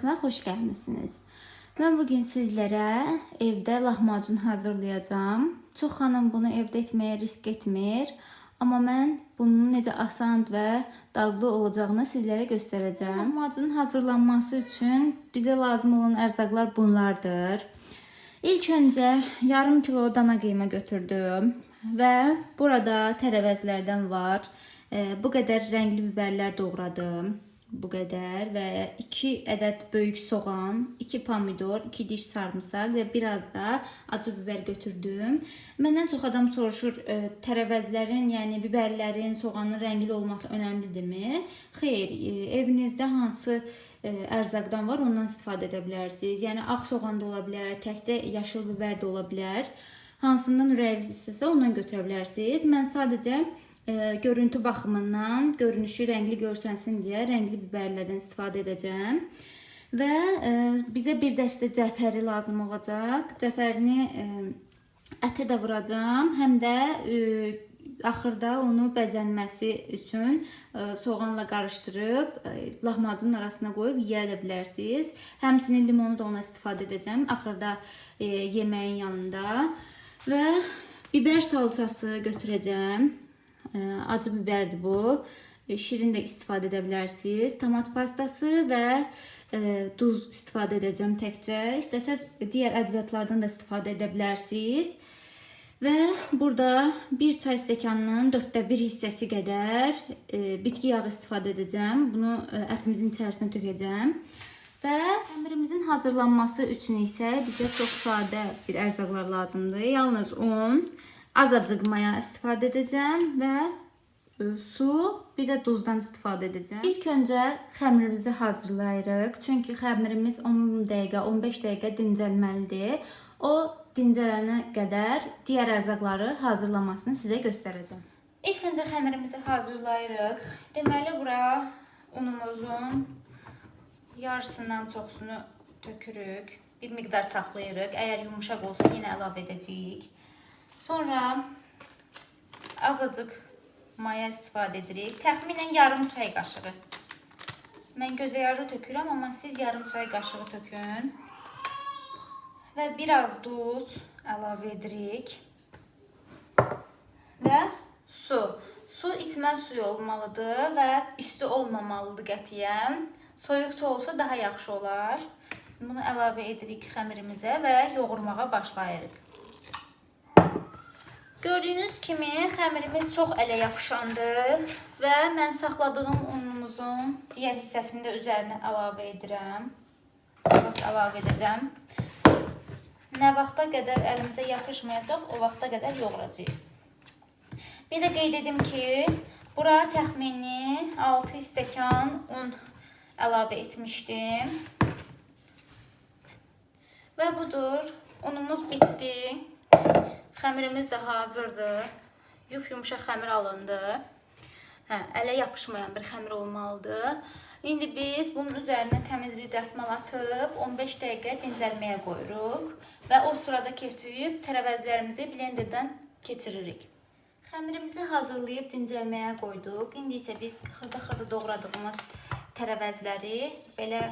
mətbəximə xoş gəlmisiniz. Mən bu gün sizlərə evdə lahmacun hazırlayacağam. Çox xanım bunu evdə etməyə risk etmir, amma mən bunun necə asan və dadlı olacağını sizlərə göstərəcəm. Lahmacunun hazırlanması üçün bizə lazım olan ərzaqlar bunlardır. İlk öncə yarım kilo dana qıyma götürdüm və burada tərəvəzlərdən var. Bu qədər rəngli biberlər doğradım. Bu qədər və 2 ədəd böyük soğan, 2 pomidor, 2 diş sarımsaq və biraz da acı biber götürdüm. Məndən çox adam soruşur, e, tərəvəzlərin, yəni biberlərin, soğanın rəngli olması önəmlidirmi? Xeyr, e, evinizdə hansı e, ərzaqdan var, ondan istifadə edə bilərsiniz. Yəni ağ soğan da ola bilər, təkcə yaşıl biber də ola bilər. Hansından ürəyiniz istəsə ondan götürə bilərsiniz. Mən sadəcə e, görüntü baxımından görünüşü rəngli görsənsin deyə rəngli biberlərdən istifadə edəcəm. Və e, bizə bir dəstə cəfəri lazım olacaq. Cəfərini e, ətə də vuracağam, həm də e, axırda onu bəzənməsi üçün e, soğanla qarışdırıb e, lahmacunun arasına qoyub yeyə bilərsiniz. Həmçinin limonu da ona istifadə edəcəm axırda e, yeməyin yanında. Və biber salçası götürəcəm. E, acı biberdir bu. E, Şirin də istifadə edə bilərsiniz. Tomat pastası və e, duz istifadə edəcəm təkcə. İstəsəz digər ədviyyatlardan da istifadə edə bilərsiniz. Və burada 1 çay stəkanının 4də 1 hissəsi qədər e, bitki yağı istifadə edəcəm. Bunu e, ətimizin içərisinə tökəcəm. Və xəmirimizin hazırlanması üçün isə bizə çox sadə bir ərzaqlar lazımdır. Yalnız un, azacıq maya istifadə edəcəm və e, su, bir də duzdan istifadə edəcəm. İlk öncə xəmirimizi hazırlayırıq. Çünki xəmirimiz 10 dəqiqə, 15 dəqiqə dincəlməlidir. O dincələnə qədər digər ərzaqları hazırlamasını sizə göstərəcəm. İlk öncə xəmirimizi hazırlayırıq. Deməli bura unumuzun yarısından çoxsunu tökürük. Bir miqdar saxlayırıq. Əgər yumşaq olsa yenə əlavə edəcəyik. Sonra azacıq maya istifadə edirik. Təxminən yarım çay qaşığı. Mən gözə yarı tökürəm, amma siz yarım çay qaşığı tökün. Və biraz duz əlavə edirik. Və su. Su içmə suyu olmalıdır və isti olmamalıdır qətiyyən. Soyuqça olsa daha yaxşı olar. Bunu əlavə edirik xəmirimizə və yoğurmağa başlayırıq. Gördüyünüz kimi xəmirimiz çox ələ yapışandır və mən saxladığım unumuzun digər hissəsini də üzərinə əlavə edirəm. Az əlavə edəcəm. Nə vaxta qədər əlimizə yapışmayacaq, o vaxta qədər yoğuracağıq. Bir də qeyd edim ki, bura təxmini 6 stəkan un əlavə etmişdim. Və budur. Unumuz bitdi. Xəmirimiz də hazırdır. Yup yumşaq xəmir alındı. Hə, ələ yapışmayan bir xəmir olmalıdır. İndi biz bunun üzərinə təmiz bir dəsmal atıb 15 dəqiqə dincəlməyə qoyuruq və o sırada keçirib tərəvəzlərimizi blenderdən keçiririk. Xəmirimizi hazırlayıb dincəlməyə qoyduq. İndi isə biz xırda-xırda doğradığımız tərəvəzləri belə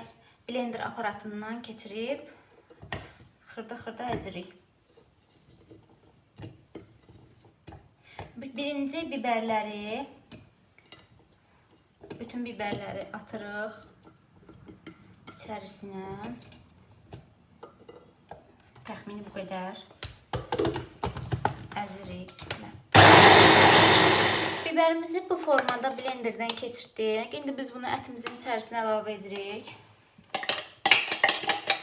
blender aparatından keçirib xırda-xırda əzirik. Birinci biberləri bütün biberləri atırıq içərisinə. Təxmini bu qədər əzirik. Biberimizi bu formada blenderdən keçirdik. İndi biz bunu ətimizin içərisinə əlavə edirik.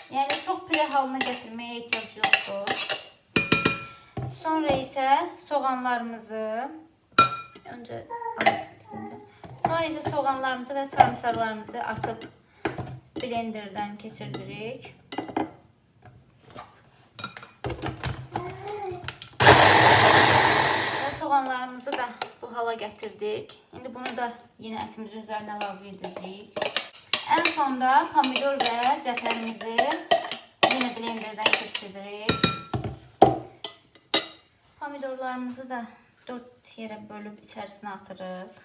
Yəni çox pürə halına gətirməyə ehtiyac yoxdur. Sonra isə soğanlarımızı öncə Sonra isə soğanlarımızı və sarımsaqlarımızı atıb blenderdən keçirdirik. Və soğanlarımızı da bu hala gətirdik. İndi bunu da yenə ətimizin üzərinə əlavə edəcəyik. Ən sonda pomidor və cəfərimizi yenə blenderdən keçiririk. Pomidorlarımızı da 4 yerə bölüb içərisinə atırıq.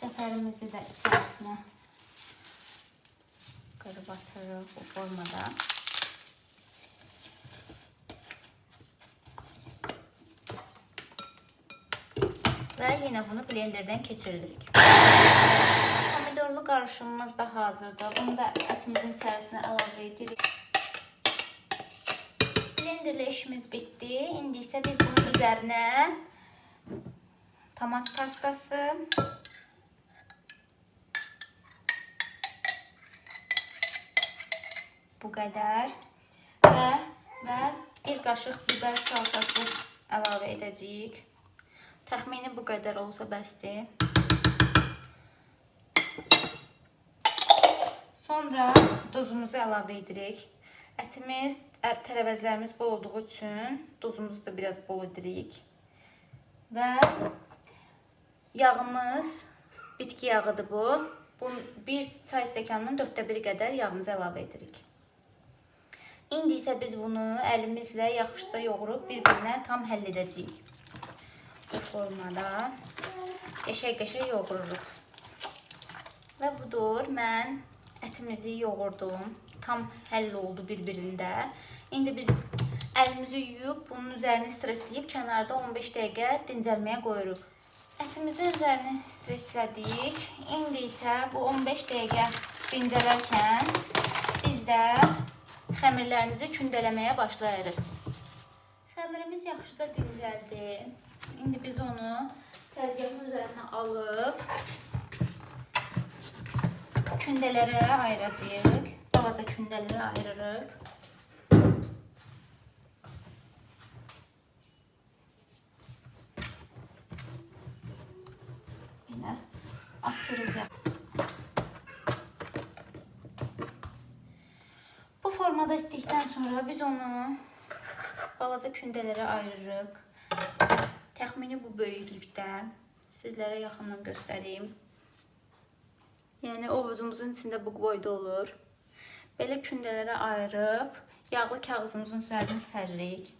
Cəfərimizi də içərisinə qırıb atırıq bu formada. Və yenə bunu blenderdən keçiririk. Qarışımımız da hazırdır. Bunu da ətimizin içərisinə əlavə edirik. Blenderlə işimiz bitdi. İndi isə biz bunun üzərinə tomat pastası, bu qədər və və bir qaşıq biber salçası əlavə edəcəyik. Təxmini bu qədər olsa bəsdir. Sonra duzumuzu əlavə edirik. Ətimiz, ət- tərəvəzlərimiz bol olduğu üçün duzumuzu da biraz bol edirik. Və yağımız bitki yağıdır bu. Bu bir çay stəkanının 4də 1 qədər yağımızı əlavə edirik. İndi isə biz bunu əlimizlə yaxşıca yoğurub bir-birinə tam həll edəcəyik. Bu formada qəşəng-qəşəng yoğururuq. Və budur, mən ətimizi yoğurdum. Tam həll oldu bir-birində. İndi biz əlimizi yuyub bunun üzərini stresləyib kənarda 15 dəqiqə dincəlməyə qoyuruq. Ətimizin üzərini streslədik. İndi isə bu 15 dəqiqə dincələrkən biz də xəmirlərimizi kündələməyə başlayırıq. Xəmirimiz yaxşıca dincəldi. İndi biz onu təzgahın üzərinə alıb kündələrə ayıracağıq. Balaca kündələrə ayırırıq. Belə açırıq. Bu formada etdikdən sonra biz onu balaca kündələrə ayırırıq. Təxmini bu böyüklükdə. Sizlərə yaxından göstəreyim. Yəni ovucumuzun içində bu boyda olur. Belə kündələrə ayırıb yağlı kağızımızın üzərinə səririk.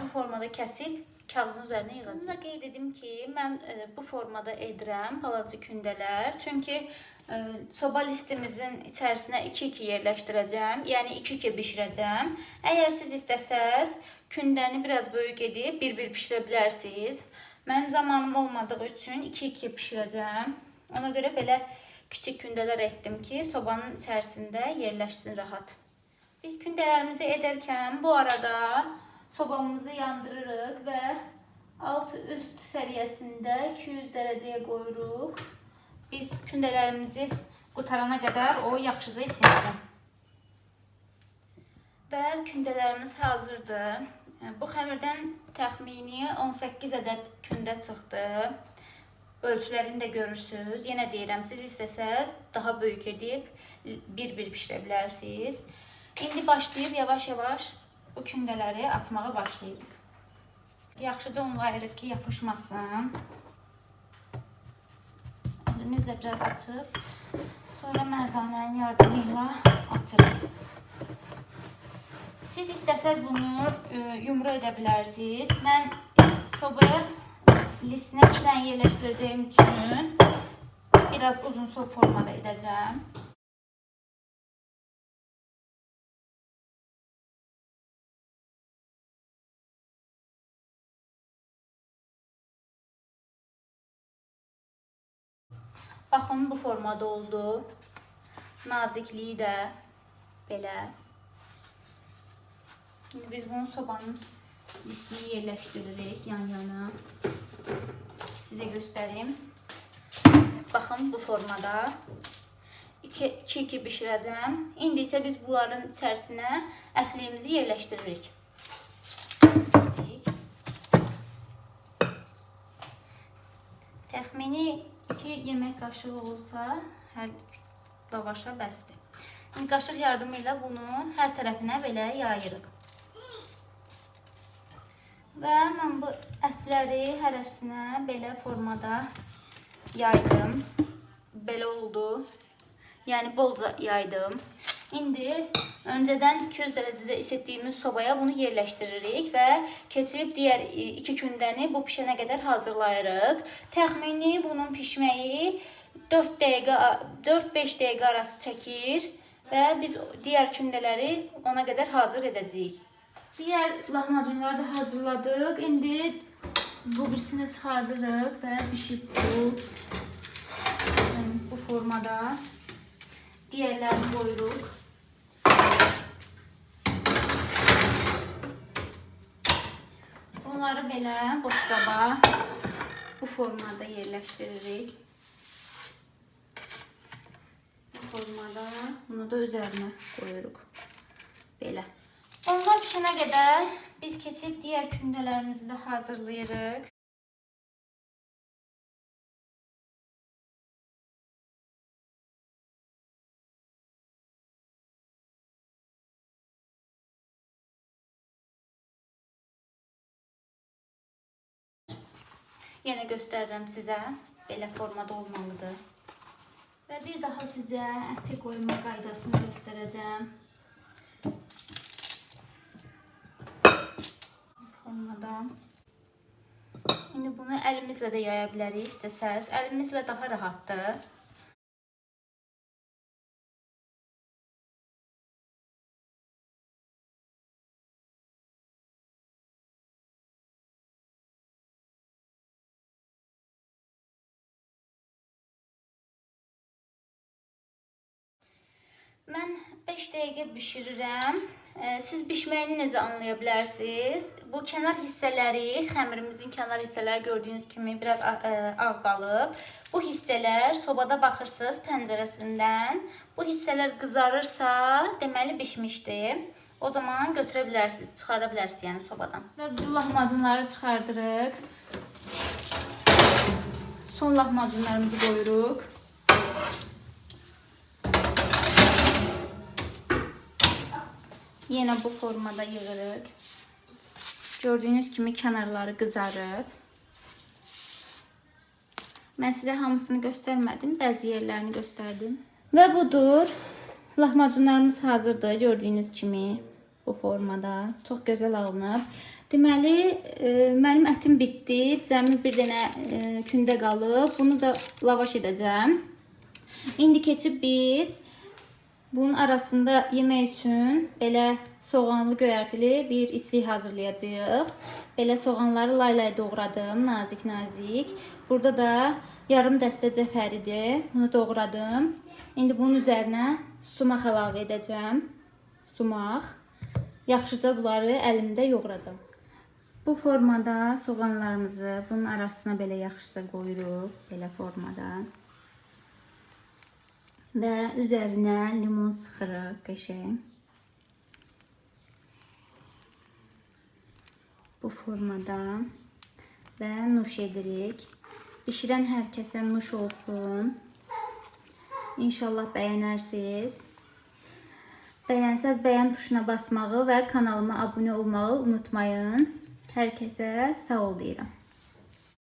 Bu formada kəsib kağızın üzərinə yığacağıq. Bunu da qeyd edim ki, mən e, bu formada edirəm balaca kündələr. Çünki e, soba listimizin içərisinə 2-2 yerləşdirəcəm. Yəni 2-2 bişirəcəm. Əgər siz istəsəz, kündəni biraz böyük edib bir-bir bişirə bilərsiniz. Mənim zamanım olmadığı üçün 2-2 bişirəcəm. Ona görə belə kiçik kündələr etdim ki, sobanın içərisində yerləşsin rahat. Biz kündələrimizi edərkən bu arada sobamızı yandırırıq və altı üst səviyyəsində 200 dərəcəyə qoyuruq. Biz kündələrimizi qutarana qədər o yaxşıca isinsin. Və kündələrimiz hazırdır. Bu xəmirdən təxmini 18 ədəd kündə çıxdı. Ölçülərini də görürsüz. Yenə deyirəm, siz istəsəz daha böyük edib bir-bir bişirə bilərsiniz. İndi başlayıb yavaş-yavaş bu kündələri açmağa başlayırıq. Yaxşıca unlayırıq ki, yapışmasın. Əlimizlə biraz açıb, sonra mərdanənin yardımı ilə açırıq. Siz istəsəz bunu e, yumru edə bilərsiniz. Mən sobaya lisinə iki dənə yerləşdirəcəyim üçün biraz uzun sof formada edəcəm. Baxın bu formada oldu. Nazikliyi də belə. Şimdi biz bunu sobanın listini yerləşdiririk yan-yana. Sizə göstəreyim. Baxın bu formada 2-2 bişirəcəm. İndi isə biz bunların içərisinə ətliyimizi yerləşdiririk. Təxmini 2 yemək qaşığı olsa hər lavaşa bəsdir. İndi qaşıq yardımı ilə bunu hər tərəfinə belə yayırıq. Və mən bu ətləri hərəsinə belə formada yaydım. Belə oldu. Yəni bolca yaydım. İndi Önceden 200 derecede isittiğimiz sobaya bunu yerleştiririk ve keçib diğer e, iki kündəni bu pişənə qədər hazırlayırıq. Təxmini bunun pişməyi 4 dəqiqə 4-5 dəqiqə arası çəkir və biz diğer kündələri ona qədər hazır edəcəyik. Diğer lahmacunları da hazırladık. İndi bu birisini çıxardırıq və pişib bu bu formada. Diğerlerini koyuruq. Bunları belə boşqaba bu formada yerləşdiririk. Bu formada bunu da üzerine koyuruq. Belə. Onlar pişənə qədər biz keçib digər kündələrimizi də hazırlayırıq. Yenə göstərirəm sizə. Belə formada olmalıdır. Və bir daha sizə əti qoyma qaydasını göstərəcəm. Formada. İndi bunu əlimizlə də yaya bilərik istəsəz. Əlimizlə daha rahatdır. Mən 5 dəqiqə bişirirəm. Ee, Siz bişməyini necə anlaya? Bu kənar hissələri, xəmirimizin kənar hissələri gördüyünüz kimi biraz ə, ağ qalıb. Bu hissələr sobada baxırsınız pəncərəsindən. Bu hissələr qızarırsa, deməli bişmişdir. O zaman götürə bilərsiniz, çıxara bilərsiniz yəni sobadan. Və bu lahmacunları çıxardırıq. Son lahmacunlarımızı qoyuruq. Yine bu formada yığırıq. Gördüyünüz kimi kənarları qızarıb. Mən sizə hamısını göstərmədim, bəzi yerlərini göstərdim. Və budur. Lahmacunlarımız hazırdır, gördüyünüz kimi bu formada. Çox gözəl alınıb. Deməli, e, mənim ətim bitdi. Cəmi bir dənə e, kündə qalıb. Bunu da lavaş edəcəm. İndi keçib biz bunun arasında yemək üçün belə soğanlı göyərtili bir içlik hazırlayacağıq. Belə soğanları lay-lay doğradım, nazik-nazik. Burada da yarım dəstə cəfəridir. Bunu doğradım. İndi bunun üzərinə sumaq əlavə edəcəm. Sumaq. Yaxşıca bunları əlimdə yoğuracağam. Bu formada soğanlarımızı bunun arasına belə yaxşıca qoyuruq. Belə formada. Və üzərinə limon sıxırıq qəşəng. Bu formada və nuş edirik. Bişirən hər kəsə nuş olsun. İnşallah bəyənərsiniz. Bəyənsəz bəyən tuşuna basmağı və kanalıma abunə olmağı unutmayın. Hər kəsə sağ ol deyirəm.